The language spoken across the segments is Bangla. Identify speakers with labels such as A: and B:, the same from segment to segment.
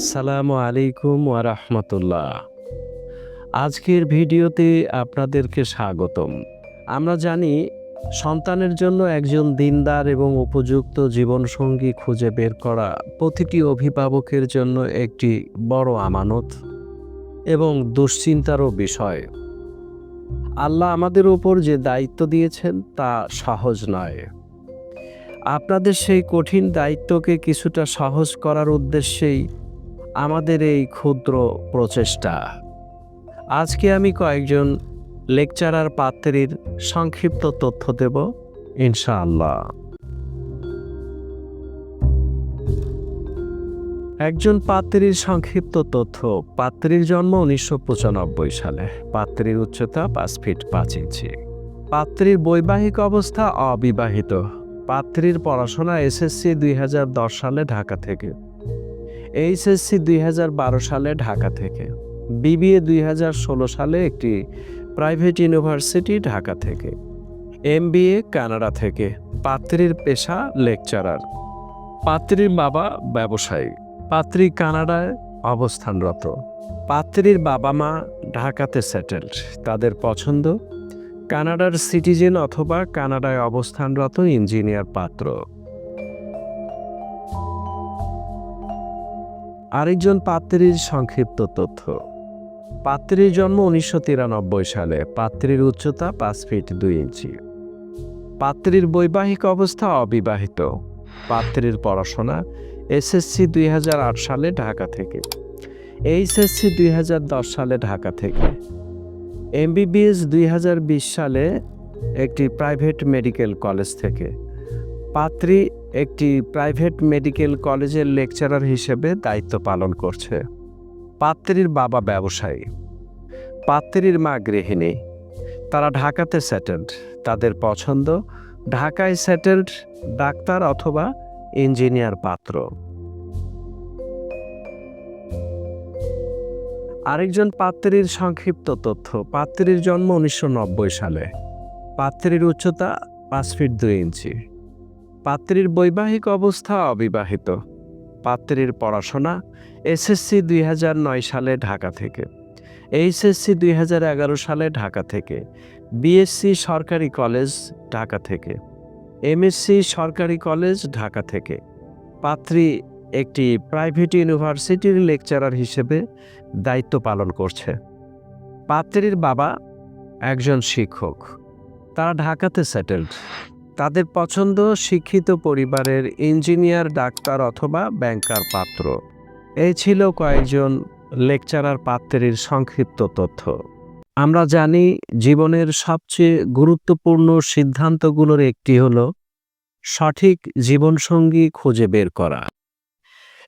A: আসসালামু আলাইকুম ওয়ারাহমাতুল্লাহ আজকের ভিডিওতে আপনাদেরকে স্বাগতম। আমরা জানি, সন্তানের জন্য একজন দিনদার এবং উপযুক্ত জীবনসঙ্গী খুঁজে বের করা প্রতিটি অভিভাবকের জন্য একটি বড় আমানত এবং দুশ্চিন্তারও বিষয়। আল্লাহ আমাদের উপর যে দায়িত্ব দিয়েছেন তা সহজ নয়। আপনাদের সেই কঠিন দায়িত্বকে কিছুটা সহজ করার উদ্দেশ্যেই আমাদের এই ক্ষুদ্র প্রচেষ্টা। আজকে আমি কয়েকজন লেকচারার পাত্রীর সংক্ষিপ্ত তথ্য দেব, ইনশাআল্লাহ। একজন পাত্রীর সংক্ষিপ্ত তথ্য, পাত্রীর জন্ম উনিশশো পঁচানব্বই সালে। পাত্রীর উচ্চতা পাঁচ ফিট পাঁচ ইঞ্চি। পাত্রীর বৈবাহিক অবস্থা অবিবাহিত। পাত্রীর পড়াশোনা এসএসসি দুই হাজার দশ সালে ঢাকা থেকে। এইচএসসি দুই হাজার বারো সালে ঢাকা থেকে, বিবিএ দুই হাজার ষোলো সালে একটি প্রাইভেট ইউনিভার্সিটি ঢাকা থেকে, এমবিএ কানাডা থেকে, পাত্রীর পেশা লেকচারার। পাত্রীর বাবা ব্যবসায়ী, পাত্রী কানাডায় অবস্থানরত। পাত্রীর বাবা মা ঢাকাতে সেটেলড, তাদের পছন্দ? কানাডার সিটিজেন অথবা কানাডায় অবস্থানরত ইঞ্জিনিয়ার পাত্র। আরেকজন পাত্রীর সংক্ষিপ্ত তথ্য। পাত্রীর জন্ম উনিশশো তিরানব্বই সালে। পাত্রীর উচ্চতা পাঁচ ফিট দুই ইঞ্চি। পাত্রীর বৈবাহিক অবস্থা অবিবাহিত। পাত্রীর পড়াশোনা এসএসসি দুই হাজার আট সালে ঢাকা থেকে। এইচএসসি দুই হাজার দশ সালে ঢাকা থেকে। এমবিবিএস দুই হাজার বিশ সালে একটি প্রাইভেট মেডিকেল কলেজ থেকে। পাত্রী একটি প্রাইভেট মেডিকেল কলেজের লেকচারার হিসেবে দায়িত্ব পালন করছে। পাত্রীর বাবা ব্যবসায়ী। পাত্রীর মা গৃহিণী। তারা ঢাকাতে সেটেলড তাদের পছন্দ ঢাকায় সেটেলড ডাক্তার অথবা ইঞ্জিনিয়ার পাত্র। আরেকজন পাত্রীর সংক্ষিপ্ত তথ্য, পাত্রীর জন্ম উনিশশো নব্বই সালে। পাত্রীর উচ্চতা পাঁচ ফিট দুই ইঞ্চি পাত্রীর বৈবাহিক অবস্থা অবিবাহিত। পাত্রীর পড়াশোনা এসএসসি দুই হাজার নয় সালে ঢাকা থেকে। এইচএসসি দুই হাজার এগারো সালে ঢাকা থেকে। বিএসসি সরকারি কলেজ ঢাকা থেকে। এমএসসি সরকারি কলেজ ঢাকা থেকে। পাত্রী একটি প্রাইভেট ইউনিভার্সিটির লেকচারার হিসেবে দায়িত্ব পালন করছে। পাত্রীর বাবা একজন শিক্ষক। তারা ঢাকাতে সেটেলড। তাদের পছন্দ শিক্ষিত পরিবারের ইঞ্জিনিয়ার, ডাক্তার অথবা ব্যাংকার পাত্র। এই ছিল কয়েকজন লেকচারার পাত্রের সংক্ষিপ্ত তথ্য। আমরা জানি জীবনের সবচেয়ে গুরুত্বপূর্ণ সিদ্ধান্তগুলোর একটি হল সঠিক জীবনসঙ্গী খুঁজে বের করা।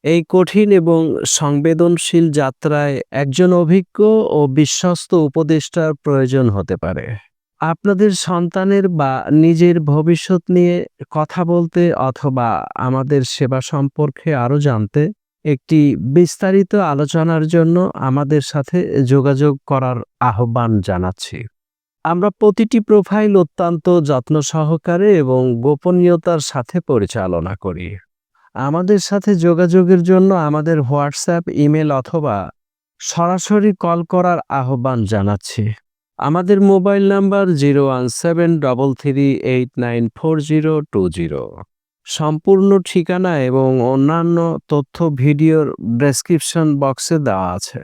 A: এই কঠিন এবং সংবেদনশীল যাত্রায় একজন অভিজ্ঞ ও বিশ্বস্ত উপদেষ্টার প্রয়োজন হতে পারে। আপনাদের সন্তানের বা নিজের ভবিষ্যৎ নিয়ে কথা বলতে অথবা আমাদের সেবা সম্পর্কে আরও জানতে একটি বিস্তারিত আলোচনার জন্য আমাদের সাথে যোগাযোগ করার আহ্বান জানাচ্ছি। আমরা প্রতিটি প্রোফাইল অত্যন্ত যত্ন সহকারে এবং গোপনীয়তার সাথে পরিচালনা করি। আমাদের সাথে যোগাযোগের জন্য আমাদের হোয়াটসঅ্যাপ, ইমেল অথবা সরাসরি কল করার আহ্বান জানাচ্ছি। আমাদের mobile number zero one seven double three eight nine four zero two zero. সম্পূর্ণ ঠিকানা এবং অন্যান্য তথ্য ভিডিওর ডেসক্রিপশন বক্সে দেওয়া আছে।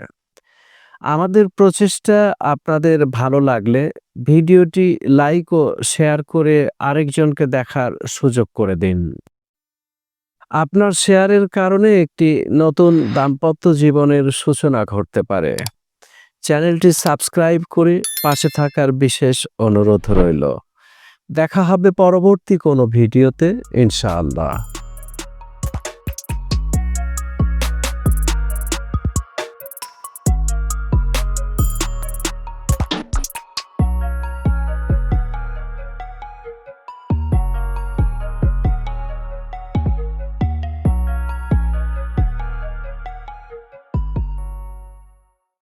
A: আমাদের প্রচেষ্টা আপনাদের ভালো লাগলে ভিডিওটি লাইক ও শেয়ার করে আরেকজনকে দেখার সুযোগ করে দিন। আপনার শেয়ারের কারণে একটি নতুন দাম্পত্য জীবনের সূচনা ঘটতে পারে। চ্যানেলটি সাবস্ক্রাইব করে পাশে থাকার বিশেষ অনুরোধ রইল। দেখা হবে পরবর্তী কোনো ভিডিওতে ইনশাআল্লাহ।